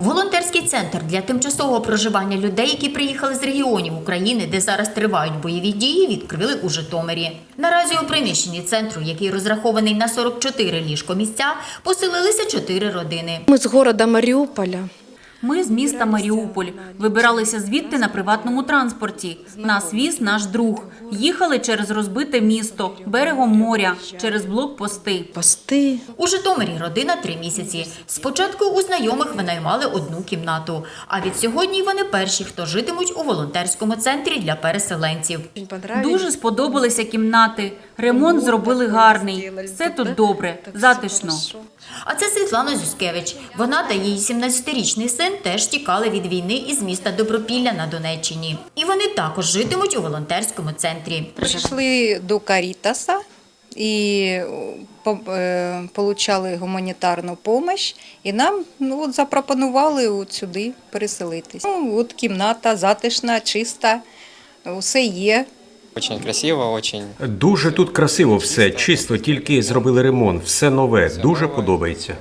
Волонтерський центр для тимчасового проживання людей, які приїхали з регіонів України, де зараз тривають бойові дії, відкрили у Житомирі. Наразі у приміщенні центру, який розрахований на 44 ліжко місця, поселилися чотири родини. Ми з города Мариуполя. Ми з міста Маріуполь вибиралися звідти на приватному транспорті. Нас віз наш друг. Їхали через розбите місто, берегом моря, через блокпости. Посты. У Житомирі родина три місяці. Спочатку у знайомих винаймали одну кімнату. А від сьогодні вони перші, хто житимуть у волонтерському центрі для переселенців. Дуже сподобалися кімнати. Ремонт зробили гарний. Все тут добре, затишно. А це Світлана Зюскевич. Вона та її 17-річний син теж тікали від війни із міста Добропілля на Донеччині. І вони також житимуть у волонтерському центрі. Прийшли до Карітаса і по- е, получали гуманітарну допомогу, і нам ну, от запропонували от сюди переселитись. Ну, от кімната затишна, чиста, усе є. Очень красиво, очень Дуже тут красиво все, чисто, тільки зробили ремонт, все нове, дуже подобається.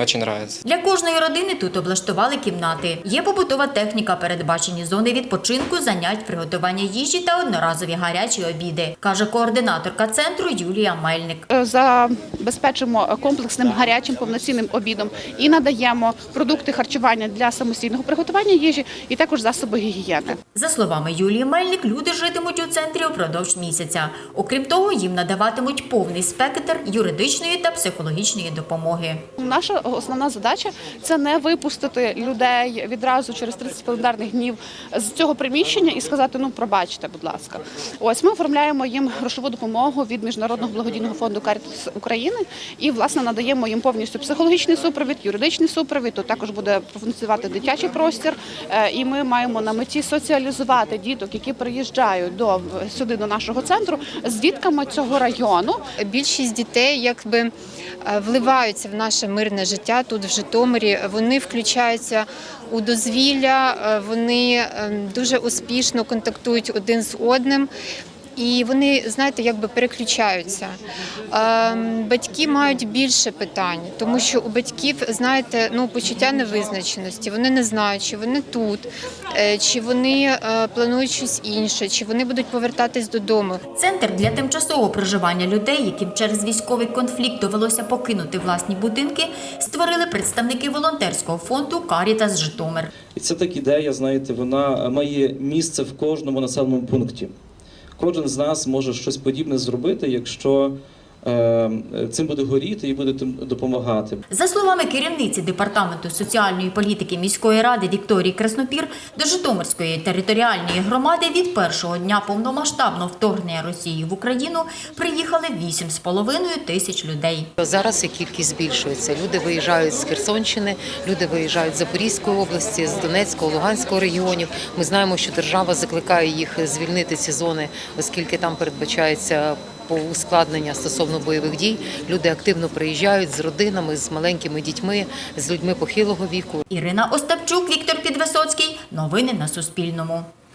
Очень нравится. Для кожної родини тут облаштували кімнати. Є побутова техніка, передбачені зони відпочинку, занять, приготування їжі та одноразові гарячі обіди, каже координаторка центру Юлія Мельник. Е, забезпечимо комплексним гарячим повноцінним обідом і надаємо продукти харчування для самостійного приготування їжі, і також засоби гігієни. За словами Юлії Мельник, люди житимуть у центрі упродовж місяця. Окрім того, їм надаватимуть повний спектр юридичної та психологічної допомоги. Наша основна задача це не випустити людей відразу через 30 календарних днів з цього приміщення і сказати: ну пробачте, будь ласка. Ось ми оформляємо їм грошову допомогу від міжнародного благодійного фонду Карітас України і власне надаємо їм повністю психологічний супровід, юридичний супровід. Тут також буде функціонувати дитячий простір. Е, І ми маємо на меті соціалізувати діток, які приїжджають до сюди до нашого центру з дітками цього району. Більшість дітей якби е, вливаються в наше мирне життя тут в Житомирі. Вони включаються у дозвілля, е, вони е, дуже успішно контактують один з одним. І вони, знаєте, якби переключаються. Ем, Батьки мають більше питань, тому що у батьків, знаєте, ну почуття невизначеності. Вони не знають, чи вони тут, е, чи вони е, планують щось інше, чи вони будуть повертатись додому. Центр для тимчасового проживання людей, яким через військовий конфлікт довелося покинути власні будинки, створили представники волонтерського фонду Карітас Житомир. І це так ідея, знаєте, вона має місце в кожному населеному пункті. Кожен з нас може щось подібне зробити, якщо цим буде горіти і буде тим допомагати. За словами керівниці департаменту соціальної політики міської ради Вікторії Краснопір, до Житомирської територіальної громади від першого дня повномасштабного вторгнення Росії в Україну приїхали 8,5 тисяч людей. Зараз і кількість збільшується. Люди виїжджають з Херсонщини, люди виїжджають з Запорізької області, з Донецького, Луганського регіонів. Ми знаємо, що держава закликає їх звільнити ці зони, оскільки там передбачається по ускладнення стосовно бойових дій. Люди активно приїжджають з родинами, з маленькими дітьми, з людьми похилого віку. Ірина Остапчук, Віктор Підвисоцький. Новини на Суспільному.